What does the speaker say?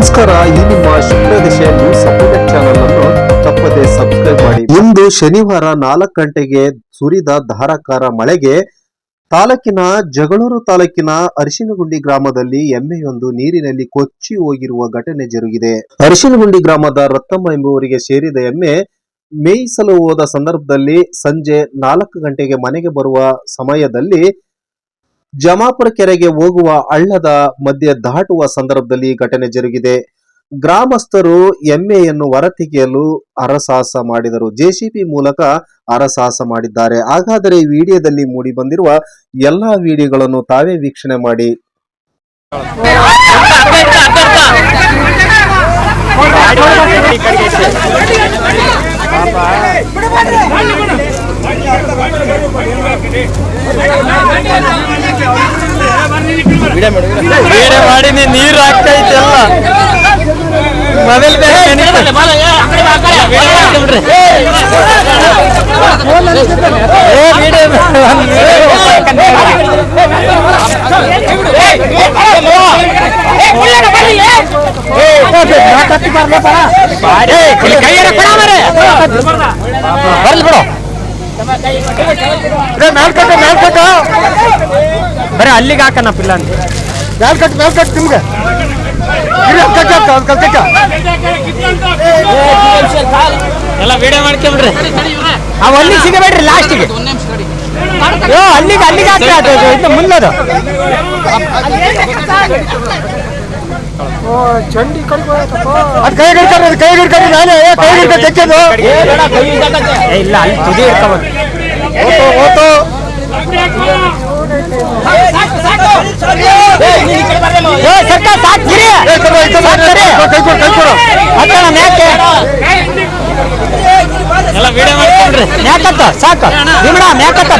ನಮಸ್ಕಾರ, ಈ ನಿಮ್ಮ ಶುಕ್ರದಶೆ ನ್ಯೂಸ್ ಅಪ್ಡೇಟ್ ಚಾನಲ್ ಅನ್ನು ತಪ್ಪದೆ ಸಬ್ಸ್ಕ್ರೈಬ್ ಮಾಡಿ. ಇಂದು ಶನಿವಾರ ನಾಲ್ಕು ಗಂಟೆಗೆ ಸುರಿದ ಧಾರಾಕಾರ ಮಳೆಗೆ ತಾಲೂಕಿನ ಜಗಳೂರು ತಾಲೂಕಿನ ಅರಿಶಿನಗುಂಡಿ ಗ್ರಾಮದಲ್ಲಿ ಎಮ್ಮೆಯೊಂದು ನೀರಿನಲ್ಲಿ ಕೊಚ್ಚಿ ಹೋಗಿರುವ ಘಟನೆ ಜರುಗಿದೆ. ಅರಿಶಿನಗುಂಡಿ ಗ್ರಾಮದ ರತ್ತಮ್ಮ ಎಂಬುವರಿಗೆ ಸೇರಿದ ಎಮ್ಮೆ ಮೇಯಿಸಲು ಹೋದ ಸಂದರ್ಭದಲ್ಲಿ ಸಂಜೆ ನಾಲ್ಕು ಗಂಟೆಗೆ ಮನೆಗೆ ಬರುವ ಸಮಯದಲ್ಲಿ ಜಮಾಪುರ ಕೆರೆಗೆ ಹೋಗುವ ಹಳ್ಳದ ಮಧ್ಯೆ ದಾಟುವ ಸಂದರ್ಭದಲ್ಲಿ ಘಟನೆ ಜರುಗಿದೆ. ಗ್ರಾಮಸ್ಥರು ಎಮ್ಮೆಯನ್ನು ಹೊರತೆಗೆಯಲು ಅರಸಾಹಸ ಮಾಡಿದರು. ಜೆಸಿಬಿ ಮೂಲಕ ಅರಸಾಹಸ ಮಾಡಿದ್ದಾರೆ. ಹಾಗಾದರೆ ಈ ವಿಡಿಯೋದಲ್ಲಿ ಮೂಡಿ ಬಂದಿರುವ ಎಲ್ಲಾ ವಿಡಿಯೋಗಳನ್ನು ತಾವೇ ವೀಕ್ಷಣೆ ಮಾಡಿ. ಬೇರೆ ಮಾಡಿ ನೀರು ಹಾಕೈತೆ ಎಲ್ಲ ಮೊಬೈಲ್ ಬರ್ಲಿ ಬಿಡು ಮೇಲ್ಕಟ್ಟ ಮೇಲ್ಕಟ್ಟ ಬರೀ ಅಲ್ಲಿಗೆ ಹಾಕಣ ಪಿಲ್ಲ ಅಂತ. ಮೇಲ್ಕಟ್ ಮೇಲ್ಕಟ್ ನಿಮ್ಗೆ. ಎಲ್ಲ ವಿಡಿಯೋ ಮಾಡ್ಕೊಂಬಿಡ್ರಿ. ಅವ್ ಅಲ್ಲಿಗೆ ಸಿಗಬೇಡ್ರಿ ಲಾಸ್ಟಿಗೆ ಅಲ್ಲಿಗೆ ಅಲ್ಲಿಗೆ ಹಾಕಿ ಅದು. ಮುಂದದು ಅದು ಕೈ ಹಿಡ್ಕೊಂಡು ಅದು ಕೈ ಹಿಡ್ಕೊಂಡು ನಾನೇ ಏ, ಕೈ ಹಿಡ್ಕೊಂಡು ತೆಚ್ಚೋದು ಏ, ಇಲ್ಲ ಅಲ್ಲಿ ತುದಿ ಹಿಡ್ಕೊಂಬಂದು ಓತು ಓತು ಏ, ಸರ್ಕಾರ ಸಾಕ್ ಗಿರಿ. ಕೈ ಸರಿ. ಹತ್ತಣ ಮ್ಯಾಕೆ. ಎಲ್ಲ ವಿಡಿಯೋ ಮಾಡ್ಕೊಂಡ್ರಿ. ಮ್ಯಾಕತ್ತ ಸಾಕು. ನಿಮ್ಡ ಮ್ಯಾಕತ್ತ